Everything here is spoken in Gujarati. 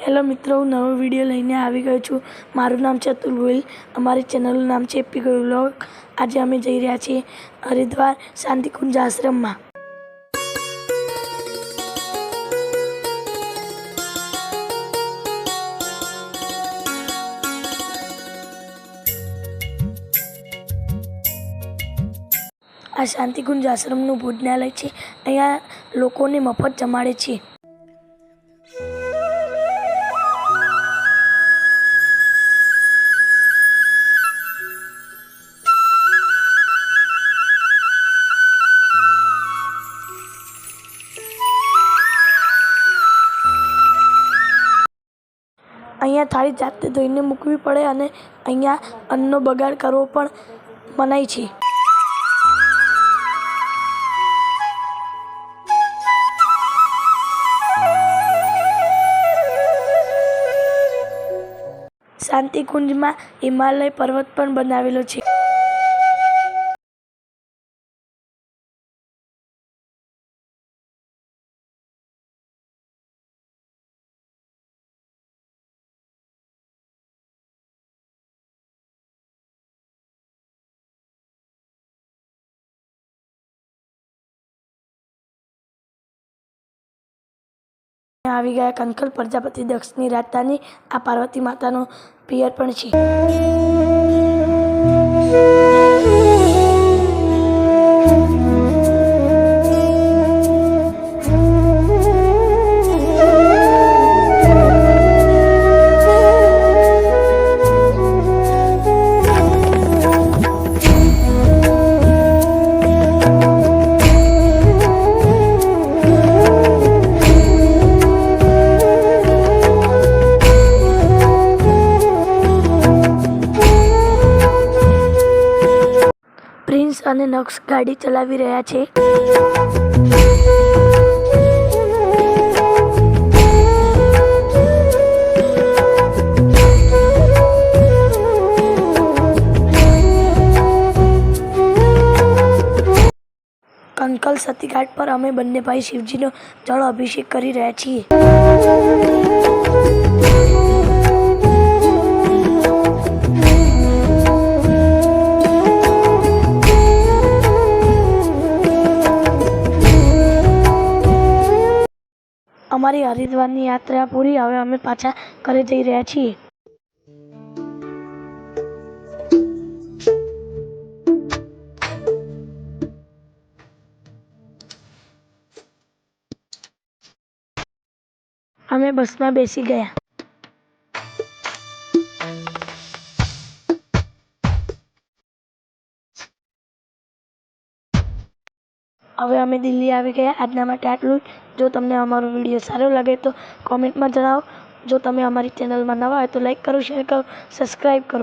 હેલો મિત્રો, હું નવો વીડિયો લઈને આવી ગયો છું. મારું નામ છે અતુલ ગોયલ અમારી ચેનલનું નામ છે એપી ગોયલ વ્લોગ આજે અમે જઈ રહ્યા છીએ હરિદ્વાર શાંતિકુંજ આશ્રમમાં. આ શાંતિકુંજ આશ્રમનું ભોજનાલય છે. અહીંયા લોકોને મફત જમાડે છે. અહીંયા થાળી જાતે ધોઈને મૂકવી પડે અને અહીંયા અન્નનો બગાડ કરવો પણ મનાય છે. શાંતિકુંજમાં હિમાલય પર્વત પણ બનાવેલો છે. આવી ગયા કંકલ પ્રજાપતિ દક્ષની રાજધાની આ પાર્વતી માતાનો પિયર પણ છે. અને નક્ષ ગાડી ચલાવી રહ્યા છે. કંકલ સતીઘાટ પર અમે બંને ભાઈ શિવજીનો જળ અભિષેક કરી રહ્યા છીએ. અમારી હરિદ્વારની યાત્રા પૂરી, હવે અમે પાછા ઘરે જઈ રહ્યા છીએ. અમે બસમાં બેસી ગયા. હવે અમે દિલ્હી આવી ગયા. આજના માટે આટલું જ. તમને અમારો વીડિયો સારો લાગે તો કોમેન્ટમાં જણાવો. જો તમે અમારી ચેનલમાં નવા હોય તો લાઇક કરો શેર કરો સબસ્ક્રાઈબ કરો.